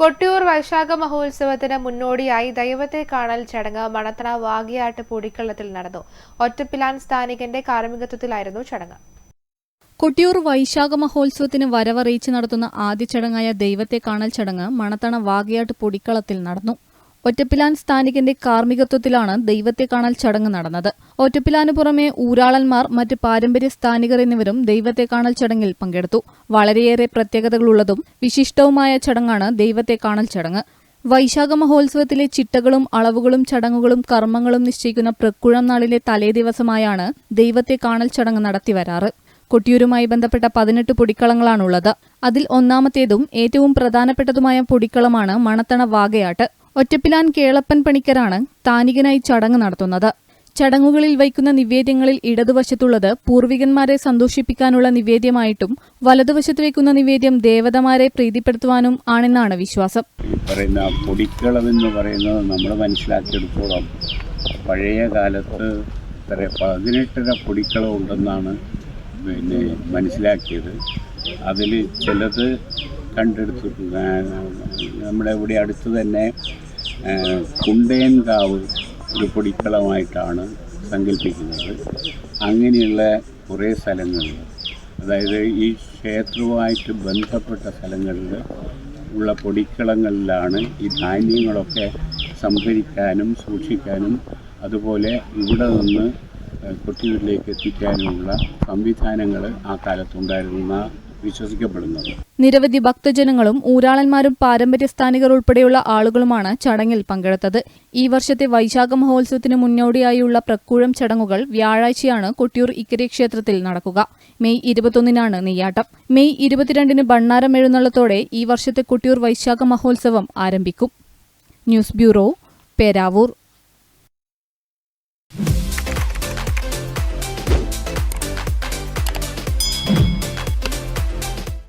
കൊട്ടിയൂർ വൈശാഖ മഹോത്സവത്തിന് മുന്നോടിയായി ദൈവത്തെ കാണൽ ചടങ്ങ് മണത്തണ വാകിയാട്ട് പൊടിക്കള്ളത്തിൽ നടന്നു. ഒറ്റപ്പിലാൻ സ്ഥാനികന്റെ കാർമ്മികത്വത്തിലായിരുന്നു ചടങ്ങ്. കൊട്ടിയൂർ വൈശാഖ മഹോത്സവത്തിന് വരവറിയിച്ച് നടത്തുന്ന ആദ്യ ചടങ്ങായ ദൈവത്തെ കാണൽ ചടങ്ങ് മണത്തണ വാകയാട്ട് പൊടിക്കളത്തിൽ നടന്നു. ഒറ്റപ്പിലാൻ സ്ഥാനികന്റെ കാർമ്മികത്വത്തിലാണ് ദൈവത്തെ കാണൽ ചടങ്ങ് നടന്നത്. ഒറ്റപ്പിലാന് പുറമെ ഊരാളന്മാർ മറ്റ് പാരമ്പര്യ സ്ഥാനികർ എന്നിവരും ദൈവത്തെ കാണൽ ചടങ്ങിൽ പങ്കെടുത്തു. വളരെയേറെ പ്രത്യേകതകളുള്ളതും വിശിഷ്ടവുമായ ചടങ്ങാണ് ദൈവത്തെ കാണൽ ചടങ്ങ്. വൈശാഖ മഹോത്സവത്തിലെ ചിട്ടകളും അളവുകളും ചടങ്ങുകളും കർമ്മങ്ങളും നിശ്ചയിക്കുന്ന പ്രക്കുഴം നാളിലെ തലേദിവസമായാണ് ദൈവത്തെ കാണൽ ചടങ്ങ് നടത്തിവരാറ് കൊട്ടിയൂരുമായി ബന്ധപ്പെട്ട പതിനെട്ട് പൊടിക്കളങ്ങളാണുള്ളത്. അതിൽ ഒന്നാമത്തേതും ഏറ്റവും പ്രധാനപ്പെട്ടതുമായ പൊടിക്കളമാണ് മണത്തണ വാകയാട്ട് ഒറ്റപ്പിലാൻ കേളപ്പൻ പണിക്കരാണ് താനികനായി ചടങ്ങ് നടത്തുന്നത്. ചടങ്ങുകളിൽ വയ്ക്കുന്ന നിവേദ്യങ്ങളിൽ ഇടതുവശത്തുള്ളത് പൂർവികന്മാരെ സന്തോഷിപ്പിക്കാനുള്ള നിവേദ്യമായിട്ടും വലതുവശത്ത് വയ്ക്കുന്ന നിവേദ്യം ദേവതമാരെ പ്രീതിപ്പെടുത്തുവാനും ആണെന്നാണ് വിശ്വാസം. പറയുന്ന പൊടിക്കളമെന്ന് പറയുന്നത് നമ്മൾ മനസ്സിലാക്കിയെടുത്തോളം പഴയ കാലത്ത് പതിനെട്ടര പൊടിക്കളം ഉണ്ടെന്നാണ് പിന്നെ മനസ്സിലാക്കിയത്. അതിൽ ചിലത് കണ്ടെടുത്തിട്ടുണ്ട്. നമ്മുടെ ഇവിടെ അടുത്ത് തന്നെ ആ, കുണ്ടയൻകാവ് ഒരു പൊടിക്കളമായിട്ടാണ് സങ്കല്പിക്കുന്നത്. അങ്ങനെയുള്ള കുറേ സ്ഥലങ്ങളിൽ അതായത് ഈ ക്ഷേത്രവുമായിട്ട് ബന്ധപ്പെട്ട സ്ഥലങ്ങളിൽ ഉള്ള പൊടിക്കളങ്ങളിലാണ് ഈ ധാന്യങ്ങളൊക്കെ സംഭരിക്കാനും സൂക്ഷിക്കാനും അതുപോലെ ഇവിടെ നിന്ന് കൊട്ടിയൂരിലേക്ക് എത്തിക്കാനുമുള്ള സംവിധാനങ്ങൾ ആ കാലത്തുണ്ടായിരുന്ന വിശ്വസിക്കപ്പെടുന്നത്. നിരവധി ഭക്തജനങ്ങളും ഊരാളന്മാരും പാരമ്പര്യ സ്ഥാനികർ ഉൾപ്പെടെയുള്ള ആളുകളുമാണ് ചടങ്ങിൽ പങ്കെടുത്തത്. ഈ വർഷത്തെ വൈശാഖ മഹോത്സവത്തിന് മുന്നോടിയായുള്ള പ്രക്കൂഴം ചടങ്ങുകൾ വ്യാഴാഴ്ചയാണ് കൊട്ടിയൂർ ഇക്കരെ ക്ഷേത്രത്തിൽ നടക്കുക. മെയ് ഇരുപത്തൊന്നിനാണ് നെയ്യാട്ടം. മെയ് ഇരുപത്തിരണ്ടിന് ബണ്ണാരം എഴുന്നള്ളത്തോടെ ഈ വർഷത്തെ കൊട്ടിയൂർ വൈശാഖ മഹോത്സവം ആരംഭിക്കും. News bureau Peravoor.